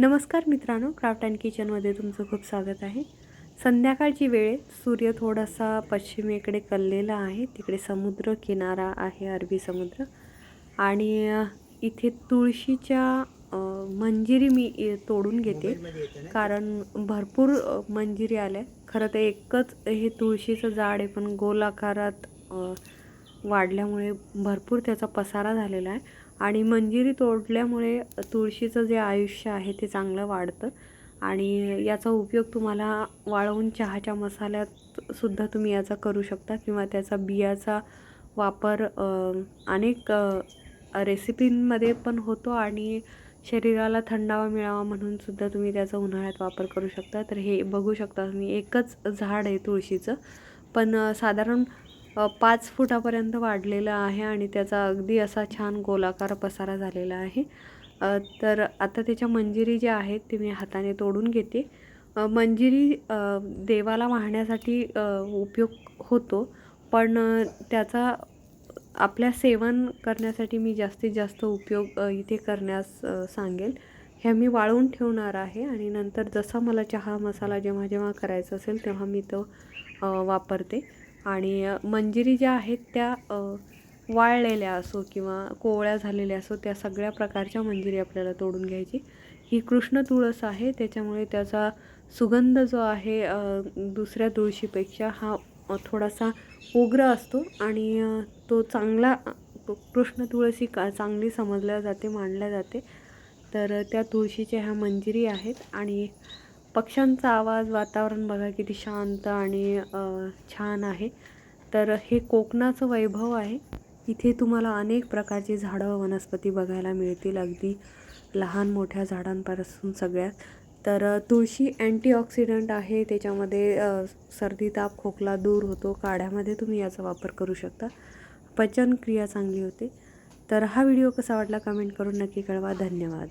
नमस्कार मित्रांनो craft and किचनमध्ये तुमचं खूप स्वागत आहे. संध्याकाळची वेळ. सूर्य थोडासा पश्चिमेकडे कललेला आहे. तिकडे समुद्र किनारा आहे अरबी समुद्र. आणि इथे तुळशीच्या मंजिरी मी तोडून घेते. कारण भरपूर मंजिरी आल्या. खरं तर एकच हे तुळशीचं झाड आहे पण गोल आकारात वाढल्यामुळे भरपूर त्याचा पसारा झालेला आहे. आणि मंजिरी तोडल्यामुळे तुळशीचं जे आयुष्य आहे ते चांगलं वाढतं. आणि याचा उपयोग तुम्हाला वाळवून चहाच्या मसाल्यात सुद्धा तुम्ही याचा करू शकता किंवा त्याचा बियाचा वापर अनेक रेसिपींमध्ये पण होतो आणि शरीराला थंडावा मिळावा म्हणून सुद्धा तुम्ही त्याचा उन्हाळ्यात वापर करू शकता. तर हे बघू शकता तुम्ही एकच झाड आहे तुळशीचं. पण साधारण पाच फुटापर्यंत वाढलेलं आहे आणि त्याचा अगदी असा छान गोलाकार पसारा झालेला आहे. तर आता त्याच्या मंजिरी ज्या आहेत ते मी हाताने तोडून घेते. मंजिरी देवाला वाहण्यासाठी उपयोग होतो पण त्याचा आपल्या सेवन करण्यासाठी मी जास्तीत जास्त उपयोग इथे करण्यास सांगेल. ह्या मी वाळवून ठेवणार आहे आणि नंतर जसा मला चहा मसाला जेव्हा जेव्हा करायचा असेल तेव्हा मी तो वापरते. आणि मंजिरी ज्या आहेत त्या वाळलेल्या असो किंवा कोवळ्या झालेल्या असो त्या सगळ्या प्रकारच्या मंजिरी आपल्याला तोडून घ्यायची. ही कृष्ण तुळस आहे त्याच्यामुळे त्याचा सुगंध जो आहे दुसऱ्या तुळशीपेक्षा हा थोडासा उग्र असतो आणि तो चांगला कृष्ण तुळस ही का चांगली समजल्या जाते मानल्या जाते. तर त्या तुळशीच्या ह्या मंजिरी आहेत आणि पक्ष्यांचा आवाज वातावरण बघा किती शांत आणि छान आहे. तर हे कोकणाचं वैभव आहे. इथे तुम्हाला अनेक प्रकारची झाडं वनस्पती बघायला मिळतील अगदी लहान मोठ्या झाडांपासून सगळ्यात. तर तुळशी अँटीऑक्सिडंट आहे त्याच्यामध्ये सर्दी ताप खोकला दूर होतो. काढ्यामध्ये तुम्ही याचा वापर करू शकता. पचनक्रिया चांगली होते. तर हा व्हिडिओ कसा वाटला कमेंट करून नक्की कळवा. धन्यवाद.